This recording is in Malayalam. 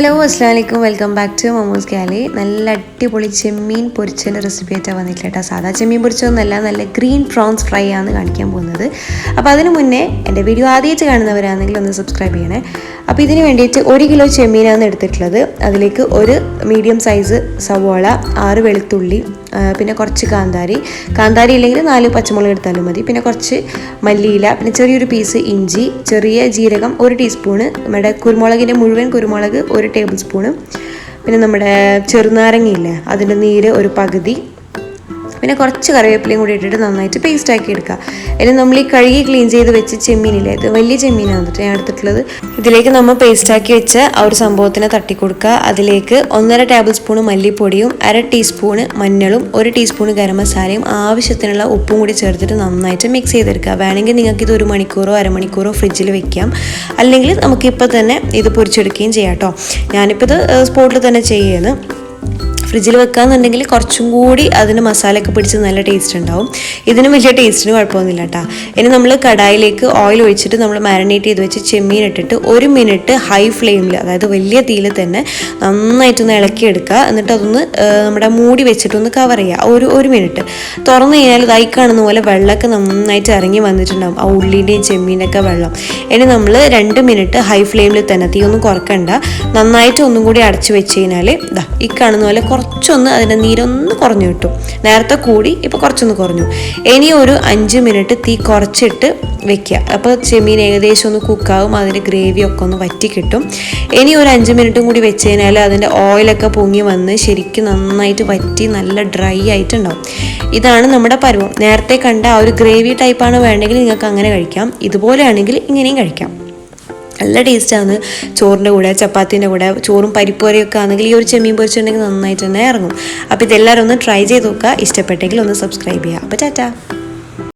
ഹലോ അസ്സാം വലൈക്കും വെൽക്കം ബാക്ക് ടു മൊമോസ് ഗ്യാലി നല്ല അടിപൊളി ചെമ്മീൻ പൊരിച്ചതിന്റെ റെസിപ്പി ആയിട്ടാണ് വന്നിട്ടില്ല കേട്ടോ. സാധാ ചെമ്മീൻ പൊരിച്ചതൊന്നല്ല നല്ല ഗ്രീൻ പ്രോൺസ് ഫ്രൈ ആണ് കാണിക്കാൻ പോകുന്നത്. അപ്പോൾ അതിന് മുന്നേ എന്റെ വീഡിയോ ആദ്യമായിട്ട് കാണുന്നവരാണെങ്കിൽ ഒന്ന് സബ്സ്ക്രൈബ് ചെയ്യണേ. അപ്പോൾ ഇതിന് വേണ്ടിയിട്ട് ഒരു കിലോ ചെമ്മീനാണ് എടുത്തിട്ടുള്ളത്. അതിലേക്ക് ഒരു മീഡിയം സൈസ് സവോള ആറ് വെളുത്തുള്ളി പിന്നെ കുറച്ച് കാന്താരി. കാന്താരി ഇല്ലെങ്കിൽ നാല് പച്ചമുളക് എടുത്താലും മതി. പിന്നെ കുറച്ച് മല്ലിയില പിന്നെ ചെറിയൊരു പീസ് ഇഞ്ചി ചെറിയ ജീരകം ഒരു ടീസ്പൂണ് നമ്മുടെ കുരുമുളകിന്റെ മുഴുവൻ കുരുമുളക് ഒരു ടേബിൾ സ്പൂണ് പിന്നെ നമ്മുടെ ചെറുനാരങ്ങയില്ലേ അതിന്റെ നീര് ഒരു പകുതി. പിന്നെ കുറച്ച് കറിവേപ്പിലയും കൂടി ഇട്ടിട്ട് നന്നായിട്ട് പേസ്റ്റ് ആക്കി എടുക്കുക. അതിന് നമ്മൾ ഈ കഴുകി ക്ലീൻ ചെയ്ത് വെച്ച് ചെമ്മീനില്ലേ ഇത് വലിയ ചെമ്മീനാണ് എന്നിട്ട് ഞാൻ എടുത്തിട്ടുള്ളത്. ഇതിലേക്ക് നമ്മൾ പേസ്റ്റ് ആക്കി വെച്ച ആ ഒരു സംഭവത്തിനെ തട്ടി കൊടുക്കുക അതിലേക്ക് ഒന്നര ടേബിൾ സ്പൂൺ മല്ലിപ്പൊടിയും അര ടീസ്പൂണ് മഞ്ഞളും ഒരു ടീസ്പൂൺ ഗരം മസാലയും ആവശ്യത്തിനുള്ള ഉപ്പും കൂടി ചേർത്തിട്ട് നന്നായിട്ട് മിക്സ് ചെയ്തെടുക്കുക. വേണമെങ്കിൽ നിങ്ങൾക്ക് ഇത് ഒരു മണിക്കൂറോ അരമണിക്കൂറോ ഫ്രിഡ്ജിൽ വെക്കാം. അല്ലെങ്കിൽ നമുക്കിപ്പോൾ തന്നെ ഇത് പൊരിച്ചെടുക്കുകയും ചെയ്യാം കേട്ടോ. ഞാനിപ്പോൾ ഇത് സ്പോട്ടിൽ തന്നെ ചെയ്യുന്നു ഫ്രിഡ്ജിൽ വെക്കാന്നുണ്ടെങ്കിൽ കുറച്ചും കൂടി അതിന് മസാലയൊക്കെ പിടിച്ച് നല്ല ടേസ്റ്റ് ഉണ്ടാവും. ഇതിന് വലിയ ടേസ്റ്റിന് കുഴപ്പമൊന്നുമില്ല കേട്ടോ ഇനി നമ്മൾ കടായിലേക്ക് ഓയിൽ ഒഴിച്ചിട്ട് നമ്മൾ മാരിനേറ്റ് ചെയ്ത് വെച്ച് ചെമ്മീൻ ഇട്ടിട്ട് ഒരു മിനിറ്റ് ഹൈ ഫ്ലെയിമിൽ അതായത് വലിയ തീയിൽ തന്നെ നന്നായിട്ടൊന്ന് ഇളക്കിയെടുക്കുക. എന്നിട്ട് അതൊന്ന് നമ്മുടെ മൂടി വെച്ചിട്ടൊന്ന് കവർ ചെയ്യുക. ഒരു ഒരു മിനിറ്റ് തുറന്നു കഴിഞ്ഞാൽ ഇതായി കാണുന്ന പോലെ വെള്ളമൊക്കെ നന്നായിട്ട് ഇറങ്ങി വന്നിട്ടുണ്ടാവും. ആ ഉള്ളിന്റെയും ചെമ്മീനൊക്കെ വെള്ളം. ഇനി നമ്മൾ രണ്ട് മിനിറ്റ് ഹൈ ഫ്ലെയിമിൽ തന്നെ തീ ഒന്നും കുറക്കണ്ട. നന്നായിട്ട് ഒന്നും കൂടി അടച്ചു വെച്ച് കഴിഞ്ഞാൽ ഇതാ ഈ കാണുന്ന പോലെ കുറച്ചൊന്ന് അതിന്റെ നീരൊന്ന് കുറഞ്ഞു കിട്ടും. നേരത്തെ കൂടി ഇപ്പോൾ കുറച്ചൊന്ന് കുറഞ്ഞു. ഇനി ഒരു അഞ്ച് മിനിറ്റ് തീ കുറച്ചിട്ട് വെക്കുക. അപ്പോൾ ചെമ്മീൻ ഏകദേശം ഒന്ന് കുക്കാവും അതിന്റെ ഗ്രേവിയൊക്കെ ഒന്ന് വറ്റി കിട്ടും. ഇനി ഒരു അഞ്ച് മിനിറ്റും കൂടി വെച്ച് കഴിഞ്ഞാൽ അതിന്റെ ഓയിലൊക്കെ പൊങ്ങി വന്ന് ശരിക്കും നന്നായിട്ട് വറ്റി നല്ല ഡ്രൈ ആയിട്ടുണ്ടാവും. ഇതാണ് നമ്മുടെ പരുവം. നേരത്തെ കണ്ട ആ ഒരു ഗ്രേവി ടൈപ്പാണ് വേണ്ടെങ്കിൽ നിങ്ങൾക്ക് അങ്ങനെ കഴിക്കാം. ഇതുപോലെയാണെങ്കിൽ ഇങ്ങനെയും കഴിക്കാം. നല്ല ടേസ്റ്റാണ് ചോറിന്റെ കൂടെ ചപ്പാത്തിന്റെ കൂടെ ചോറും പരിപ്പുവരെയൊക്കെ ആണെങ്കിൽ ഈ ഒരു ചെമ്മീൻ പൊരിച്ചിട്ടുണ്ടെങ്കിൽ നന്നായിട്ട് തന്നെ ഇറങ്ങും. അപ്പോൾ ഇതെല്ലാവരും ഒന്ന് ട്രൈ ചെയ്ത് നോക്കുക. ഇഷ്ടപ്പെട്ടെങ്കിൽ ഒന്ന് സബ്സ്ക്രൈബ് ചെയ്യുക. അപ്പോൾ ടാറ്റാ.